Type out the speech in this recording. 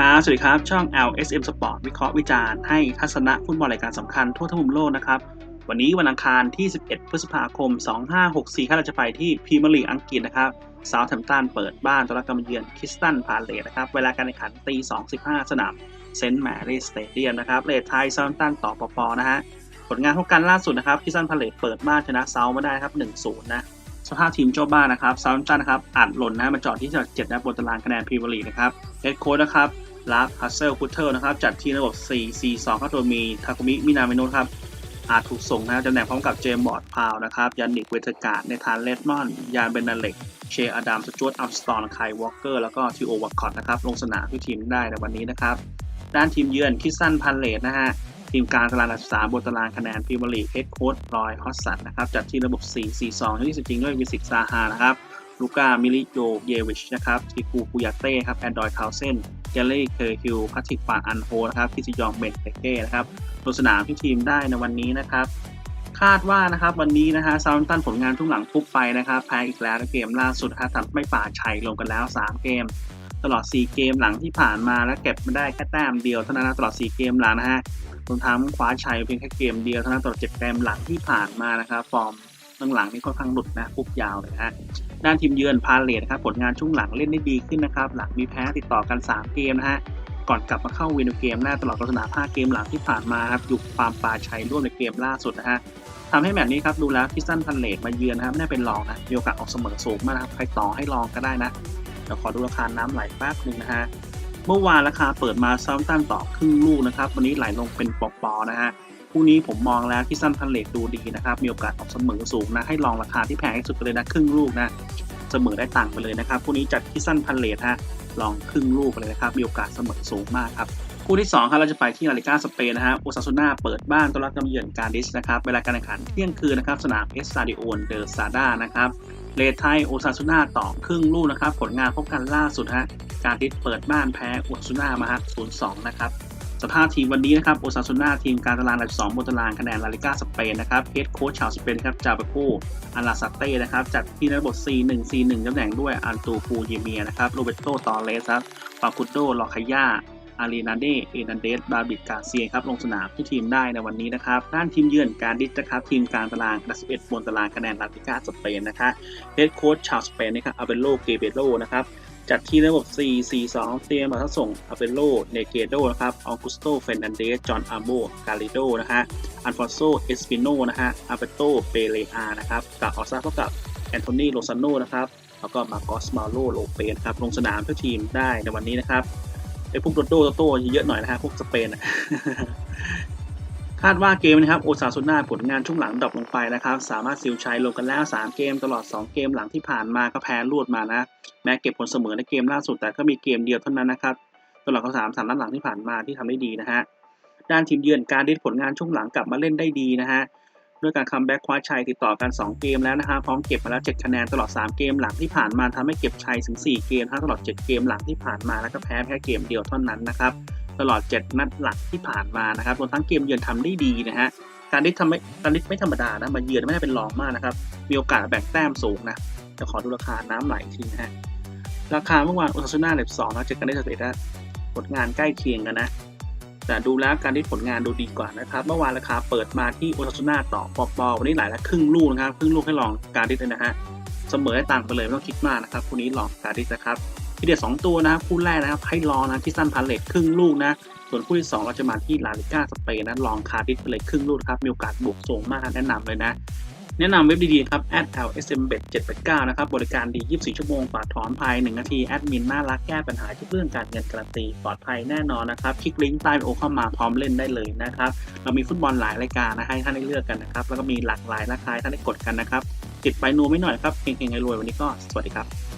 ครับ สวัสดีครับ ช่อง LSM Sport วิเคราะห์วิจารณ์ให้ทัศนะฟุตบอลรายการสำคัญทั่วทั้งมุมโลกนะครับ วันนี้วันอังคารที่ 11 พฤษภาคม 2564ครับเราจะไปที่พรีเมียร์ลีกอังกฤษนะครับซา u t แ a มตันเปิดบ้านต้อนรับการมาเยือนคริสตันพาเลตนะครับ เวลาการแข่งขันตี2.15 สนามเซนต์แมรี่สเตเดียมนะครับเลทไทยซา u t แ a มตันต่อปปนะฮะ ผลงานพบกันล่าสุดนะครับคริสตันพาเลตเปิดบ้านชนะเซาไมาได้ครับ 1-0 นะสภาพทีมเจ้าบ้านนะครับซา u t แ a มตันนะครับอัดหล่นนะมาจอดที่ 7นะบนตารางคะแนนพรีเมียร์ลีกนะครับเฮดโค้ชนะครับ ลาฟฮัสเซลพุตเทอร์นะครับ จัดที่ระบบ 4-4-2ครับโดยมีทาคุมิมินาเมโนะครับ อาจถูกส่งนะตำแหน่งพร้อมกับเจมส์บอร์ดพาวนะครับยันนิกเวเทกาดในทานเลดมอน ยานเบนนาเล็ก เชอดัมสจวตอัมสตอนไคลวอลเกอร์ แล้วก็ทิโอวัคคอตนะครับ ลงสนามที่ทีมได้ในวันนี้นะครับ ด้านทีมเยือนคิสซันพันเลตนะฮะ ทีมกางตารางอันดับสามบนตารางคะแนนพรีเมียร์ลีกเฮดโค้ชรอยฮอสสันนะครับ จัดที่ระบบ 4-4-2ที่จริงด้วยวิสิกซาฮานะครับลูก้ามิลิโยเยวิชนะครับทิกูปูยาเต้ครับแอนดรอยทาวเซน เจลลี่เคอร์ฮิลพัทิกปานอันโฮนะครับพิซิยองเบนเตเก้นะครับลงสนามที่ทีมได้ในวันนี้นะครับคาดว่านะครับวันนี้นะฮะซาว์ตันผลงานทุกหลังปุ๊บไปนะครับแพ้อีกแล้วเกมล่าสุดนะครับทำไม่ป่าชัยลงกันแล้ว 3 เกม ตลอด 4 เกมหลังที่ผ่านมาและเก็บมาได้แค่แต้มเดียวเท่านั้นตลอด 4 เกมหลังนะฮะรวมทั้งคว้าชัยเพียงแค่เกมเดียวเท่านั้นตลอด 7 เกมหลังที่ผ่านมานะครับฟอร์ม้งหลังนี่ค่อนข้างหลุดนะปุ๊บยาวเลยฮะด้านทีมเยือนพาเลทนะครับผลงานช่วงหลังเล่นได้ดีขึ้นนะครับ หลังมีแพ้ติดต่อกัน 3 เกมนะฮะก่อนกลับมาเข้าวินเกมหน้าตลอดการสนาม5เกมหลังที่ผ่านมาครับอยู่ความปาชัยร่วมในเกมล่าสุดนะฮะทำให้แมตช์นี้ครับดูแล้วพิสตันพันเลทมาเยือนนะครับไม่ได้เป็นรองนะมีโอกาสออกเสมอสูงมากนะครับใครต่อให้รองก็ได้นะเดี๋ยวขอดูราคาน้ำไหลแป๊บนึงนะฮะเมื่อวานราคาเปิดมาซา u t ตันต่อครึ่งลูกนะครับ วันนี้ไหลลงเป็นปอๆนะฮะ คู่นี้ผมมองแล้วที่ซันพันเลทดูดีนะครับ มีโอกาสออกเสมอสูงนะ ให้ลองราคาที่แพงที่สุดไปเลยนะ ครึ่งลูกนะ เสมอได้ตังไปเลยนะครับ คู่นี้จัดที่ซันพันเลทฮะ ลองครึ่งลูกไปเลยนะครับ มีโอกาสเสมอสูงมากครับ คู่ที่2ครับ เราจะไปที่ลาลิก้าสเปนนะฮะ โอซาซูน่าเปิดบ้านต้อนรับการเยือนการดิสนะครับ เวลาการแข่งขันเที่ยงคืนนะครับ สนามเอสซาดิโอนเดอร์ซาด้านะครับ เลทไทยโอซาซูน่าต่อครึ่งลูกนะครับ ผลงานพบกันล่าสุดฮะ การดิสเปิดบ้านแพ้โอซาซูน่ามาฮะ0-2นะครับ สภาพทีมวันนี้นะครับโอซาซูน่าทีมการตารางอันดับ2บนตารางคะแนนลาลิก้าสเปนนะครับเฮดโค้ชชาวสเปนครับจาเปโกอาราซาเต้นะครับจัดที่ระบบ C1 C1 ตำแหน่งด้วยอันตูปูเยเมียนะครับโรเบโตตอเลสครับฟาคุโดลอคายาอารีนาเดเอนันเดส บาบิกกาเซียครับ ลงสนามที่ทีมได้ในวันนี้นะครับ ด้านทีมเยือนการดิสนะครับ ทีมกางตารางอันดับ11บนตารางคะแนนลาลิก้าสเปนนะครับเฮดโค้ชชาวสเปนนะครับอาเบโล เกเบโลนะครับ จัดที่ระบบ 4-4-2 เตรียมมาทั้งส่งอาเปโล เนเกโด นะครับออกุสโต เฟนนันเดส จอห์น อาโบกาลิโด นะฮะ อันฟอนโซ เอสปิโน นะฮะ อาเปโต เปเลอา นะครับ กับออซาเท่ากับ แอนโทนี โลซานโน นะครับ แล้วก็มาโกสมาโล โลเปนครับ ลงสนามเพื่อทีมได้ในวันนี้นะครับไอ้พวกโดโดโตโต้เยอะหน่อยนะฮะ พวกสเปน คาดว่าเกมนะครับโอซาซูน่าผลงานช่วงหลังดรอปลงไปนะครับ สามารถซิลชัยลงกันแล้ว 3 เกมตลอด 2 เกมหลังที่ผ่านมาก็แพ้รวดมานะ แม้เก็บผลเสมอในเกมล่าสุดแต่ก็มีเกมเดียวเท่านั้นนะครับตลอดสามสามนัดหลังที่ผ่านมาที่ทำได้ดีนะฮะด้านทีมเยือนการดิสผลงานช่วงหลังกลับมาเล่นได้ดีนะฮะด้วยการคัมแบ็กคว้าชัยติดต่อกัน 2 เกมแล้วนะฮะพร้อมเก็บมาแล้ว 7 คะแนนตลอด 3 เกมหลังที่ผ่านมาทำให้เก็บชัยถึง 4 เกมทั้งตลอด 7 เกมหลังที่ผ่านมาแล้วก็แพ้แค่เกมเดียวเท่านั้นนะครับ ตลอด 7 นัดหลักที่ผ่านมานะครับรวมทั้งเกมเยือนทำได้ดีนะฮะการดิสทำไม่การดิสไม่ธรรมดานะมาเยือนไม่ได้เป็นรองมากนะครับมีโอกาสแบ่งแต้มสูงนะจะขอดูราคาน้ำไหลทีนะฮะราคาเมื่อวานโอซาซูน่าเล็บสองนะเจอกันได้สเตทผลงานใกล้เคียงกันนะแต่ดูแล้วการที่ผลงานดูดีกว่านะครับ เมื่อวานราคาเปิดมาที่โอซาซูน่าต่อปอปอวันนี้หลายละครึ่งลูกนะครับครึ่งลูกให้ลองการดิสเลยนะฮะเสมอได้ตังไปเลยไม่ต้องคิดมากนะครับคู่นี้ลองการดิสนะครับ ทีเด็ดสองตัวนะครับคู่แรกนะครับให้ลองนะที่สั้นพันเลทครึ่งลูกนะส่วนคู่ที่ 2 เราจะมาที่ลาลิก้าสเปนนะลองคาร์ดิสไปเลยครึ่งลูกครับมีโอกาสบวกสูงมากแนะนำเลยนะ แนะนำเว็บดีๆครับ @lsmbet 789นะครับบริการดี 24 ชั่วโมงปลอดถอนภาย 1 นาที แอดมินน่ารักแก้ปัญหาทุกเรื่องการเงินการันตีปลอดภัยแน่นอนนะครับคลิกลิงก์ใต้โอเข้ามาพร้อมเล่นได้เลยนะครับเรามีฟุตบอลหลายรายการนะให้ท่านได้เลือกกันนะครับแล้วก็มีหลากหลายราคาให้ท่านได้กดกันนะครับติดไปนัวไม่หน่อยครับเฮงๆรวยวันนี้ก็สวัสดีครับ